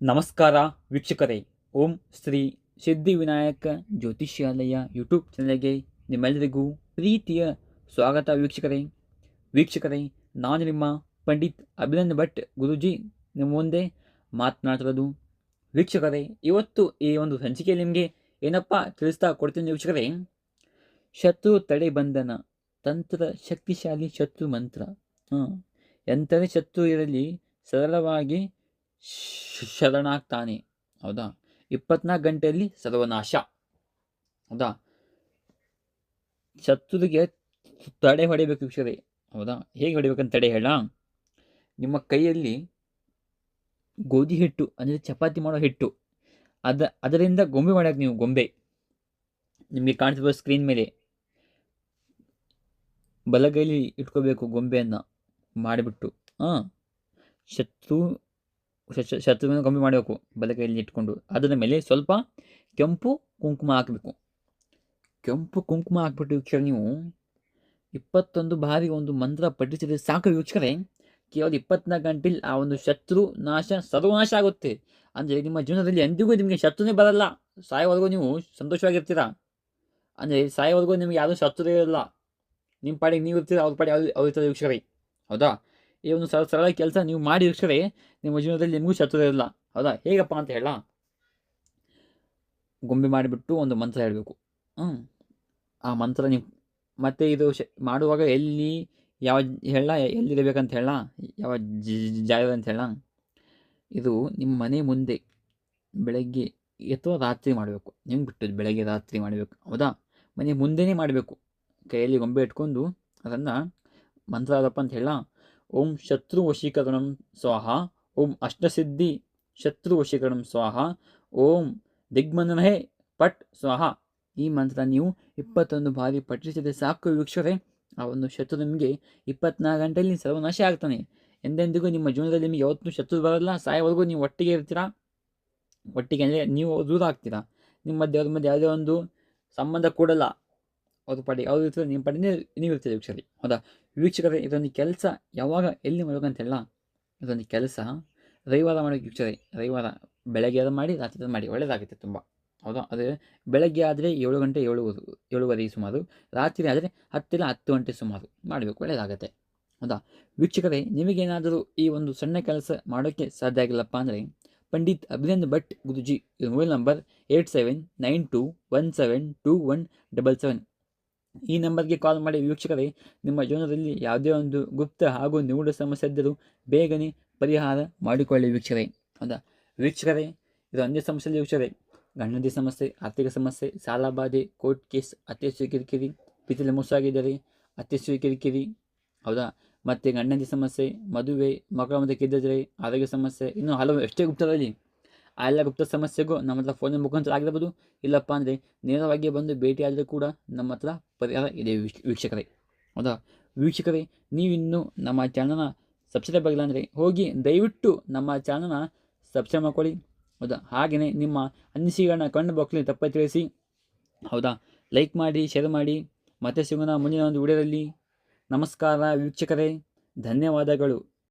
ನಮಸ್ಕಾರ ವೀಕ್ಷಕರೇ. ಓಂ ಶ್ರೀ ಸಿದ್ಧಿವಿನಾಯಕ ಜ್ಯೋತಿಷ್ಯಾಲಯ ಯೂಟ್ಯೂಬ್ ಚಾನಲ್ಗೆ ನಿಮ್ಮೆಲ್ಲರಿಗೂ ಪ್ರೀತಿಯ ಸ್ವಾಗತ ವೀಕ್ಷಕರೇ. ವೀಕ್ಷಕರೇ, ನಾನು ನಿಮ್ಮ ಪಂಡಿತ್ ಅಭಿನಂದ್ ಭಟ್ ಗುರುಜಿ. ನಿಮ್ಮ ಮುಂದೆ ಮಾತನಾಡ್ತಿರೋದು ವೀಕ್ಷಕರೇ, ಇವತ್ತು ಈ ಒಂದು ಸಂಚಿಕೆಯಲ್ಲಿ ನಿಮಗೆ ಏನಪ್ಪ ತಿಳಿಸ್ತಾ ಕೊಡ್ತೀನಿ ವೀಕ್ಷಕರೇ. ಶತ್ರು ತಡೆ ಬಂಧನ, ತಂತ್ರ ಶಕ್ತಿಶಾಲಿ ಶತ್ರು ಮಂತ್ರ. ಹಾಂ ಎಂಥದೇ ಶತ್ರು ಇರಲಿ ಸರಳವಾಗಿ ಶರಣಾಗ್ತಾನೆ. ಹೌದಾ? ಇಪ್ಪತ್ನಾಲ್ಕು ಗಂಟೆಯಲ್ಲಿ ಸರ್ವನಾಶ. ಹೌದಾ? ಶತ್ರುಗೆ ತಡೆ ಹೊಡಿಬೇಕು ವೀಕ್ಷಕರೇ. ಹೌದಾ? ಹೇಗೆ ಹೊಡಿಬೇಕಂತ ತಡೆ ಹೇಳ ನಿಮ್ಮ ಕೈಯಲ್ಲಿ ಗೋಧಿ ಹಿಟ್ಟು, ಅಂದರೆ ಚಪಾತಿ ಮಾಡೋ ಹಿಟ್ಟು. ಅದ, ಅದರಿಂದ ಗೊಂಬೆ ಮಾಡೋಕೆ ನೀವು ಗೊಂಬೆ. ನಿಮಗೆ ಕಾಣಿಸ್ಬೋದು ಸ್ಕ್ರೀನ್ ಮೇಲೆ ಬಲಗೈಲಿ ಇಟ್ಕೋಬೇಕು ಗೊಂಬೆಯನ್ನು ಮಾಡಿಬಿಟ್ಟು. ಹಾಂ. ಶತ್ರು ಶತ್- ಶತ್ರುವಿನ ಕಮ್ಮಿ ಮಾಡಬೇಕು ಬಲಗೈಯಲ್ಲಿ ಇಟ್ಕೊಂಡು. ಅದರ ಮೇಲೆ ಸ್ವಲ್ಪ ಕೆಂಪು ಕುಂಕುಮ ಹಾಕಬೇಕು. ಕೆಂಪು ಕುಂಕುಮ ಹಾಕ್ಬಿಟ್ಟು ವೀಕ್ಷಕರೆ ನೀವು ಇಪ್ಪತ್ತೊಂದು ಬಾರಿ ಒಂದು ಮಂತ್ರ ಪಠಿಸಿದರೆ ಸಾಕು ವೀಕ್ಷಕರೇ ಕೇವಲ ಇಪ್ಪತ್ನಾಲ್ಕು ಗಂಟೆಲಿ ಆ ಒಂದು ಶತ್ರು ನಾಶ, ಸರ್ವನಾಶ ಆಗುತ್ತೆ. ಅಂದರೆ ನಿಮ್ಮ ಜೀವನದಲ್ಲಿ ಎಂದಿಗೂ ನಿಮಗೆ ಶತ್ರುನೇ ಬರಲ್ಲ. ಸಾಯೋವರೆಗೂ ನೀವು ಸಂತೋಷವಾಗಿರ್ತೀರ? ಅಂದರೆ ಸಾಯೋವರೆಗೂ ನಿಮಗೆ ಯಾರೂ ಶತ್ರು ಇರಲ್ಲ ನಿಮ್ಮ ಪಾಡಿಗೆ ನೀವು ಇರ್ತೀರ ಅವ್ರ ಪಾಡಿಗೆ ಅವ್ರು ಅವ್ರ ಇರ್ತಾರೆ ವೀಕ್ಷಕರೇ ಹೌದಾ? ಈ ಒಂದು ಸರಳ ಸರಳ ಕೆಲಸ ನೀವು ಮಾಡಿ ವೀಕ್ಷಕರೇ ನಿಮ್ಮ ಜೀವನದಲ್ಲಿ ನಿಮಗೂ ಶತ್ರು ಇರಲ್ಲ. ಹೌದಾ? ಹೇಗಪ್ಪ ಅಂತ ಹೇಳ. ಗೊಂಬೆ ಮಾಡಿಬಿಟ್ಟು ಒಂದು ಮಂತ್ರ ಹೇಳಬೇಕು. ಹ್ಞೂ ಆ ಮಂತ್ರ ನೀವು ಮತ್ತೆ ಇದು ಶ ಮಾಡುವಾಗ ಎಲ್ಲಿ ಯಾವ ಹೇಳ, ಎಲ್ಲಿರಬೇಕಂತ ಹೇಳ, ಯಾವ ಜಾಗ ಅಂತ ಹೇಳ. ಇದು ನಿಮ್ಮ ಮನೆ ಮುಂದೆ ಬೆಳಗ್ಗೆ ಅಥವಾ ರಾತ್ರಿ ಮಾಡಬೇಕು. ನಿಮ್ಗೆ ಬಿಟ್ಟದ್ದು ಬೆಳಗ್ಗೆ ರಾತ್ರಿ ಮಾಡಬೇಕು. ಹೌದಾ? ಮನೆ ಮುಂದೆನೇ ಮಾಡಬೇಕು. ಕೈಯಲ್ಲಿ ಗೊಂಬೆ ಇಟ್ಕೊಂಡು ಅದನ್ನು ಮಂತ್ರ ಆದಪ್ಪ ಅಂತ ಹೇಳ. ಓಂ ಶತ್ರು ವಶೀಕರಣಂ ಸ್ವಾಹ, ಓಂ ಅಷ್ಟಸಿದ್ಧಿ ಶತ್ರು ವಶೀಕರಣಂ ಸ್ವಾಹ, ಓಂ ದಿಗ್ಬಂಧನಹೇ ಪಟ್ ಸ್ವಾಹ. ಈ ಮಂತ್ರ ನೀವು ಇಪ್ಪತ್ತೊಂದು ಬಾರಿ ಪಠಿಸಿದರೆ ಸಾಕು ವೀಕ್ಷಕರೇ. ಆ ಒಂದು ಶತ್ರು ನಿಮಗೆ ಇಪ್ಪತ್ನಾಲ್ಕು ಗಂಟೆಯಲ್ಲಿ ಸರ್ವನಾಶ ಆಗ್ತಾನೆ. ಎಂದೆಂದಿಗೂ ನಿಮ್ಮ ಜೀವನದಲ್ಲಿ ನಿಮಗೆ ಯಾವತ್ತೂ ಶತ್ರು ಬರಲ್ಲ. ಸಾಯೋವರೆಗೂ ನೀವು ಒಟ್ಟಿಗೆ ಇರ್ತೀರಾ? ಒಟ್ಟಿಗೆ ಅಂದರೆ ನೀವು ದೂರ ಆಗ್ತೀರಾ? ನಿಮ್ಮ ಮಧ್ಯೆ ಮಧ್ಯೆ ಯಾವುದೇ ಒಂದು ಸಂಬಂಧ ಕೂಡಲ್ಲ. ಅವ್ರ ಪಡಿ ಅವ್ರು ಇರ್ತದೆ ನಿಮ್ಮ ಪಡೆಯೇ ನೀವು ಇರ್ತದೆ ವೀಕ್ಷಕರಿ. ಹೌದಾ? ವೀಕ್ಷಕರೇ, ಇದೊಂದು ಕೆಲಸ ಯಾವಾಗ ಎಲ್ಲಿ ಮಾಡ್ಬೇಕಂತೆಲ್ಲ ಇದೊಂದು ಕೆಲಸ ರವಿವಾರ ಮಾಡೋಕ್ಕೆ ವೀಕ್ಷಕರೇ. ರವಿವಾರ ಬೆಳಗ್ಗೆ ಅದು ಮಾಡಿ, ರಾತ್ರಿ ಅದು ಮಾಡಿ. ಒಳ್ಳೆಯದಾಗುತ್ತೆ ತುಂಬ. ಹೌದಾ? ಅದು ಬೆಳಗ್ಗೆ ಆದರೆ ಏಳು ಗಂಟೆ ಏಳು ಏಳುವರೆ ಸುಮಾರು, ರಾತ್ರಿ ಆದರೆ ಹತ್ತಿರ ಹತ್ತು ಗಂಟೆ ಸುಮಾರು ಮಾಡಬೇಕು. ಒಳ್ಳೆಯದಾಗುತ್ತೆ ಹೌದಾ? ವೀಕ್ಷಕರೇ, ನಿಮಗೇನಾದರೂ ಈ ಒಂದು ಸಣ್ಣ ಕೆಲಸ ಮಾಡೋಕ್ಕೆ ಸಾಧ್ಯ ಆಗಿಲ್ಲಪ್ಪ ಅಂದರೆ Pandit Abhinand Bhat Guruji mobile number eight seven nine two one seven two one double seven. ಈ ನಂಬರ್ಗೆ ಕಾಲ್ ಮಾಡಿ ವೀಕ್ಷಕರೇ, ನಿಮ್ಮ ಜೀವನದಲ್ಲಿ ಯಾವುದೇ ಒಂದು ಗುಪ್ತ ಹಾಗೂ ನಿಗೂಢ ಸಮಸ್ಯೆ ಇದ್ದರೂ ಬೇಗನೆ ಪರಿಹಾರ ಮಾಡಿಕೊಳ್ಳಿ ವೀಕ್ಷಕರೇ. ಹೌದಾ? ವೀಕ್ಷಕರೇ, ಇದು ಒಂದೇ ಸಮಸ್ಯೆ ಇಲ್ಲ ವೀಕ್ಷಕರೇ ಗಂಡಂದಿ ಸಮಸ್ಯೆ, ಆರ್ಥಿಕ ಸಮಸ್ಯೆ, ಸಾಲ ಬಾಧೆ ಕೋರ್ಟ್ ಕೇಸ್ ಅತ್ಯಸ್ತು ಕಿರಿಕಿರಿ ಪ್ರೀತಿಯಲ್ಲಿ ಮೋಸ ಆಗಿದ್ದಾರೆ ಅತ್ಯಸ್ತು ಕಿರಿಕಿರಿ. ಹೌದಾ? ಮತ್ತು ಗಂಡಂದಿ ಸಮಸ್ಯೆ, ಮದುವೆ, ಮಕ್ಕಳ ಮಧ್ಯೆ ಕಿದ್ದರೆ ಆರೋಗ್ಯ ಸಮಸ್ಯೆ, ಇನ್ನೂ ಹಲವು ಎಷ್ಟೇ ಗುಪ್ತರಲ್ಲಿ ಆ ಎಲ್ಲ ಗುಪ್ತ ಸಮಸ್ಯೆಗೂ ನಮ್ಮ ಹತ್ರ ಫೋನಿನ ಮುಖಾಂತರ ಆಗಿರ್ಬೋದು, ಇಲ್ಲಪ್ಪ ಅಂದರೆ ನೇರವಾಗಿ ಬಂದು ಭೇಟಿಯಾದರೂ ಕೂಡ ನಮ್ಮ ಹತ್ರ ಪರಿಹಾರ ಇದೆ ವೀಕ್ಷ- ವೀಕ್ಷಕರೇ. ಹೌದಾ? ವೀಕ್ಷಕರೇ ನೀವಿನ್ನೂ ನಮ್ಮ ಚಾನಲ್ನ ಸಬ್ಸ್ಕ್ರೈಬ್ ಆಗಿಲ್ಲ ಅಂದರೆ ಹೋಗಿ ದಯವಿಟ್ಟು ನಮ್ಮ ಚಾನಲ್ನ ಸಬ್ಸ್ಕ್ರೈಬ್ ಮಾಡ್ಕೊಳ್ಳಿ. ಹೌದಾ? ಹಾಗೆಯೇ ನಿಮ್ಮ ಅನಿಸಿಕೆಗಳನ್ನ ಕಂಡು ಬಾಕ್ಸಲ್ಲಿ ತಪ್ಪೇ ತಿಳಿಸಿ. ಹೌದಾ? ಲೈಕ್ ಮಾಡಿ ಶೇರ್ ಮಾಡಿ. ಮತ್ತೆ ಸಿಗೋಣ ಮುಂದಿನ ಒಂದು ವಿಡಿಯೋದಲ್ಲಿ. ನಮಸ್ಕಾರ ವೀಕ್ಷಕರೇ. ಧನ್ಯವಾದಗಳು.